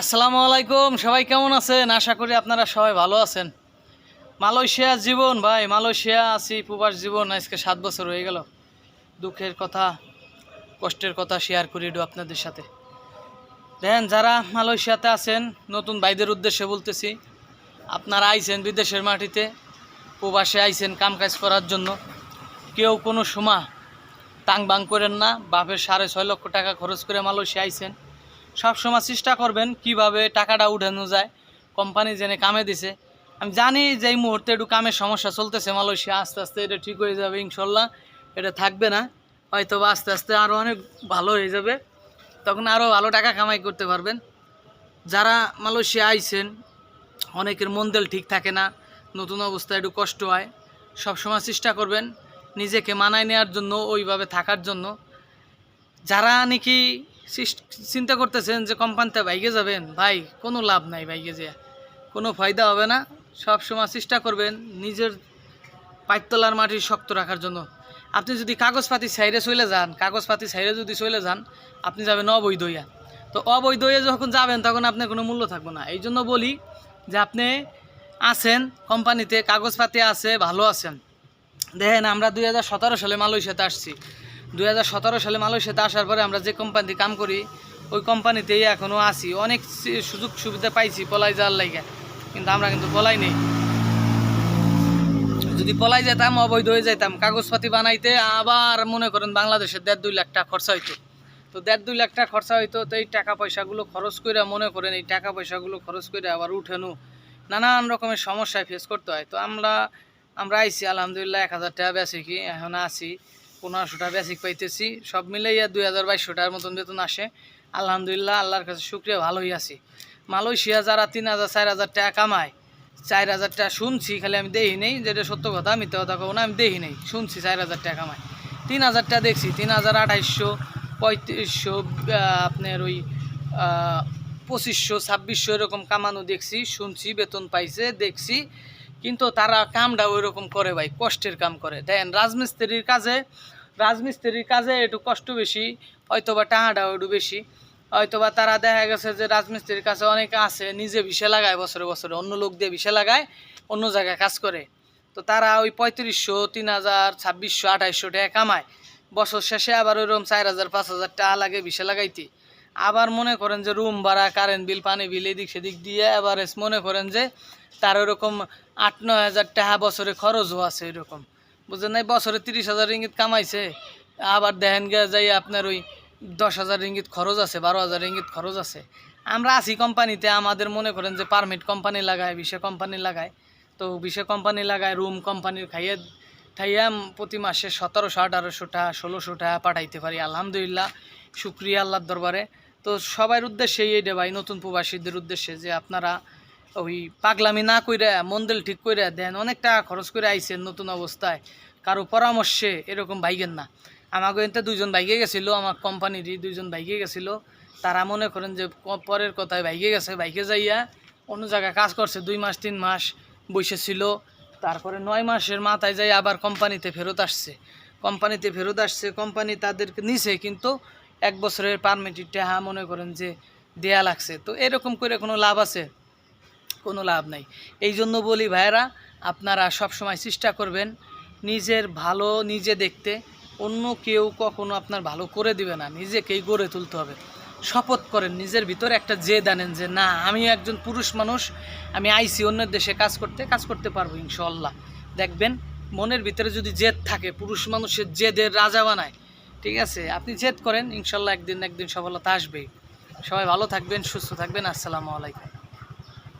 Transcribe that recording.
আসসালামু আলাইকুম, সবাই কেমন আছেন? আশা করি আপনারা সবাই ভালো আছেন। মালয়েশিয়া জীবন, ভাই, মালয়েশিয়া আছি, প্রবাস জীবন, আজকে সাত বছর হয়ে গেল। দুঃখের কথা, কষ্টের কথা শেয়ার করি আপনাদের সাথে। দেখেন যারা মালয়েশিয়াতে আছেন, নতুন ভাইদের উদ্দেশ্যে বলতেছি, আপনারা আইছেন বিদেশের মাটিতে, প্রবাসে আইছেন কামকাজ করার জন্য। কেউ কোনো সময় টাং বাং করেন না, বাপের সাড়ে ছয় লক্ষ টাকা খরচ করে মালয়েশিয়া আইছেন। সবসময় চেষ্টা করবেন কীভাবে টাকাটা উঠানো যায়। কোম্পানি জেনে কামে দিছে। আমি জানি যে এই মুহূর্তে একটু কামের সমস্যা চলতেছে মালয়েশিয়া। আস্তে আস্তে এটা ঠিক হয়ে যাবে ইনশাল্লাহ। এটা থাকবে না। হয়তো আস্তে আস্তে আরও অনেক ভালো হয়ে যাবে। তখন আরও ভালো টাকা কামাই করতে পারবেন। যারা মালয়েশিয়া আইছেন, অনেকের মন দিল ঠিক থাকে না। নতুন অবস্থায় একটু কষ্ট হয়। সবসময় চেষ্টা করবেন নিজেকে মানায় নেওয়ার জন্য, ওইভাবে থাকার জন্য। যারা নাকি চিন্তা করতেছেন যে কোম্পানিতে বাইকে যাবেন। ভাই, কোনো লাভ নাই বাইকে যে। কোনো ফায়দা হবে না। সব সময় চেষ্টা করবেন নিজের পাইতলার মাটি শক্ত রাখার জন্য। আপনি যদি কাগজপাতি সাইডে চলে যান, কাগজপাতি সাইডে যদি চলে যান, আপনি যাবেন অবৈধ হইয়া। তো অবৈধ যখন যাবেন, তখন আপনার কোনো মূল্য থাকবে না। এই জন্য বলি যে আপনি আছেন কোম্পানিতে, কাগজপাতি আছে, ভালো আছেন। দেখেন আমরা দুই হাজার সতেরো সালে মালয়েশিয়াতে আসছি। দুই হাজার সতেরো সালে মালয়েশিয়াতে আসার পরে আমরা যে কোম্পানিতে কাম করি, ওই কোম্পানিতেই এখনও আছি। অনেক সুযোগ সুবিধা পাইছি পলাই যাওয়ার লাগে কিন্তু আমরা কিন্তু পলাই নেই। যদি পলাই যেতাম, অবৈধ হয়ে যেতাম কাগজপাতি বানাইতে আবার মনে করেন বাংলাদেশের দেড় দুই লাখ টাকা খরচা হইতো। তো দেড় দুই লাখ টাকা খরচা হইতো, তো এই টাকা পয়সাগুলো খরচ করে মনে করেন এই টাকা পয়সাগুলো খরচ করে আবার উঠানো। নানান রকমের সমস্যায় ফেস করতে হয়। তো আমরা আমরা আইছি, আলহামদুলিল্লাহ, এক হাজার টাকা বেশি কি, এখন আছি। পনেরোশো টাকা বেসিক পাইতেছি। সব মিলাইয়া দুই হাজার বাইশশো টাকার মতন বেতন আসে। আলহামদুলিল্লাহ, আল্লাহর কাছে শুক্রিয়া, ভালোই আছি। মালয়েশিয়া যারা তিন হাজার, চার হাজার টাকা কামায়, চার হাজার টাকা শুনছি, খালি আমি দেখি নেই, যেটা সত্য কথা, মিথ্যা কথা কব না, আমি দেখি নেই, শুনছি চার হাজার টাকা কামায়। তিন হাজার টাকা দেখছি, তিন হাজার আঠাইশশো, পঁয়ত্রিশশো আপনার ওই পঁচিশশো, ছাব্বিশশো এরকম কামানো দেখছি, শুনছি, বেতন পাইছে, দেখছি। কিন্তু তারা কামটা ওই রকম করে ভাই, কষ্টের কাম করে। দেখেন, রাজমিস্ত্রির কাজে রাজমিস্ত্রির কাজে একটু কষ্ট বেশি হয়তো বা টাকাটাও একটু বেশি। হয়তোবা তারা দেখা গেছে যে রাজমিস্ত্রির কাছে অনেকে আছে, নিজে বিষে লাগায় বছরে বছরে, অন্য লোক দিয়ে বিষে লাগায়, অন্য জায়গায় কাজ করে। তো তারা ওই পঁয়ত্রিশশো, তিন হাজার, ছাব্বিশশো, আঠাইশশো টাকা কামায়। বছর শেষে আবার ওইরকম চার হাজার, পাঁচ হাজার টাকা লাগে বিষে লাগাইতে। আবার মনে করেন যে রুম ভাড়া কারেন্ট বিল পানি বিল এদিক সেদিক দিয়ে এভারেজ মনে করেন যে তার ওরকম আট, নয় হাজার টাকা বছরে খরচও আছে এরকম। বুঝলেন নাই বছরে তিরিশ হাজার ইঙ্গিত কামাইছে। আবার দেখেন গে যাই আপনার ওই দশ হাজার ইঙ্গিত খরচ আছে, বারো হাজার ইঙ্গিত খরচ আছে। আমরা আছি কোম্পানিতে আমাদের মনে করেন যে পারমিট কোম্পানি লাগায় বিশে কোম্পানি লাগায়। তো বিশে কোম্পানি লাগায় রুম কোম্পানির খাইয়ে খাইয়া প্রতি মাসে সতেরোশো, আঠারোশো টাকা, ষোলোশো টাকা পাঠাইতে পারি। আলহামদুলিল্লাহ, শুক্রিয়া আল্লাহর দরবারে। তো সবার উদ্দেশ্যেই এইটা ভাই, নতুন প্রবাসীদের উদ্দেশ্যে যে আপনারা ওই পাগলামি না কইরা মন্দির ঠিক কইরা দেন অনেক টাকা খরচ করে আইছেন নতুন অবস্থায়। কারও পরামর্শে এরকম বাইকেন না। আমাকে এতে দুইজন বাইকে গেছিল, আমার কোম্পানিরই দুইজন বাইকে গেছিল। তারা মনে করেন যে পরের কথায় বাইকে গেছে ভাইকে যাইয়া অন্য জায়গায় কাজ করছে, দুই মাস, তিন মাস বসেছিল তারপরে নয় মাসের মাথায় যাই আবার কোম্পানিতে ফেরত আসছে। কোম্পানিতে ফেরত আসছে, কোম্পানি তাদেরকে নিছে, কিন্তু এক বছরের পারমিটের টাকা মনে করেন যে দেয়া লাগছে। তো এরকম করে কোনো লাভ আছে? কোনো লাভ নাই। এই জন্য বলি ভাইয়েরা, আপনারা সব সময় চেষ্টা করবেন নিজের ভালো নিজে দেখতে, অন্য কেউ কখনো আপনার ভালো করে দিবে না। নিজেকেই গড়ে তুলতে হবে। শপথ করেন, নিজের ভিতরে একটা জেদ আনেন যে, না, আমি একজন পুরুষ মানুষ, আমি আইসি অন্যের দেশে কাজ করতে কাজ করতে পারব ইনশাল্লাহ দেখবেন, মনের ভিতরে যদি জেদ থাকে, পুরুষ মানুষের জেদের রাজা বানায় ঠিক আছে, আপনি জেদ করেন, ইনশাল্লাহ একদিন একদিন সফলতা আসবেই। সবাই ভালো থাকবেন, সুস্থ থাকবেন, আসসালামু আলাইকুম।